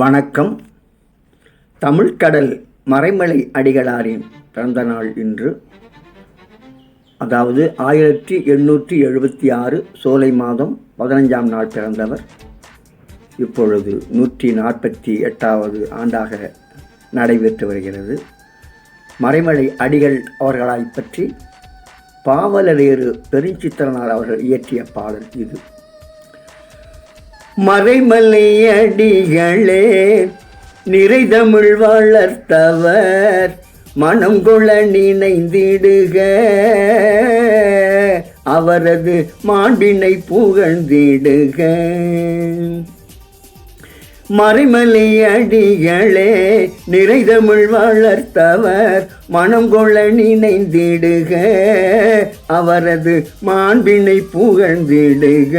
வணக்கம். தமிழ்கடல் மறைமலை அடிகளாரின் பிறந்த நாள் இன்று. அதாவது ஆயிரத்தி எண்ணூற்றி எழுபத்தி ஆறு சோலை மாதம் பதினஞ்சாம் நாள் பிறந்தவர். இப்பொழுது நூற்றி நாற்பத்தி எட்டாவது ஆண்டாக நடைபெற்று வருகிறது. மறைமலை அடிகள் அவர்களாய் பற்றி பாவலரேறு பெருஞ்சித்திரனார் அவர்கள் இயற்றிய பாடல் இது. மறைமலை அடிகளே நிறைதமிழ் வளர்த்தவர் மனம் கொள நினைந்திடுக. அவரது மாண்பினை புகழ்ந்திடுக. மறைமலை அடிகளே நிறைதமிழ் வளர்த்தவர் மனம் கொள்ள நினைந்திடுக. அவரது மாண்பினை புகழ்ந்திடுக.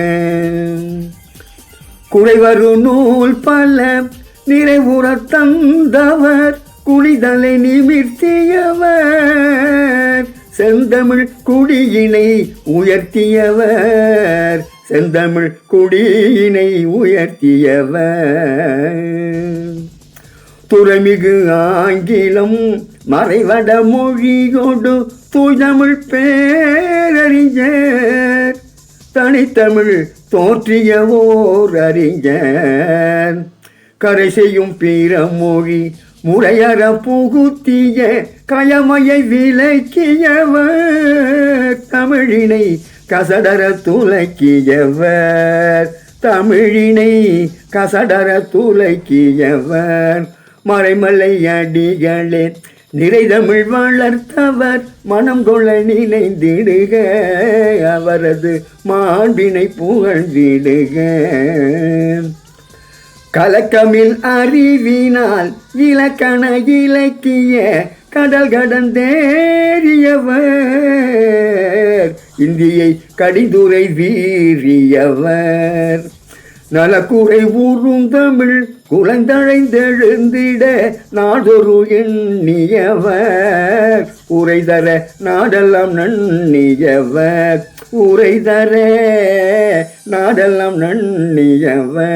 குறைவரு நூல் பல நிறைவுறத் தந்தவர் குளிதலை நிமிர்த்தியவர். செந்தமிழ் குடியினை உயர்த்தியவர் செந்தமிழ் குடியினை உயர்த்தியவர். துறமிகு ஆங்கிலம் மறைவட மொழியோடு தூய்தமிழ் பேர் தனித்தமிழ் தோற்றிய ஓர் அறிஞன். கரை செய்யும் பிறமொழி முறையற புகுத்திய கயமையை விலக்கியவர் தமிழினை கசடர துலக்கியவர் தமிழினை கசடர துலக்கியவர் மறைமலை அடிகளே நிறைதமிழ் வளர்த்தவர் மனம் கொள்ள நினைந்திடுக. அவரது மாண்பினை புகழ்ந்திடுக. கலக்கமில் அறிவினால் இலக்கண இலக்கிய கடல் கடந்தேறியவர். இந்தியை கடிதுரை வீரியவர் நலக்குறை ஊறும் தமிழ் குழந்தழைந்தெழுந்திட நாடொரு எண்ணியவர். உரைதர நாடெல்லாம் நன்னியவர். உரைதர நாடெல்லாம் நன்னியவர்.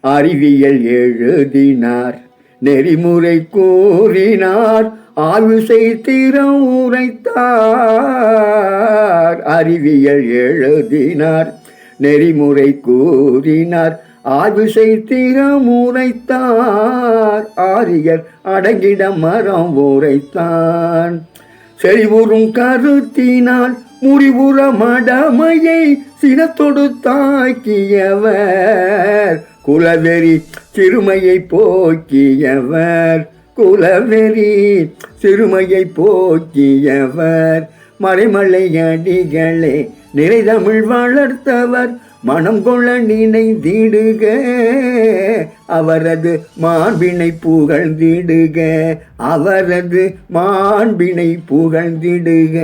அறிவியல் எழுதினார் நெறிமுறை கூறினார் ஆய்வு செய்திரம் உரைத்தார். அறிவியல் எழுதினார் நெறிமுறை கூறினார். ஆய்வு செய்திரம் உரைத்தார். ஆரியர் அடங்கிட மரம் உரைத்தான். செறிவுறும் கருத்தினால் முடிவுற மடமையை சினத்தொடு தாக்கியவர். குலவெறி சிறுமையை போக்கியவர். குலவெறி சிறுமையை போக்கியவர். மறைமலை நிறை தமிழ் வளர்த்தவர் மனம் கொள்ள நினைந்திடுக. அவரது மாண்பினை புகழ்ந்திடுக. அவரது மாண்பினை புகழ்ந்திடுக.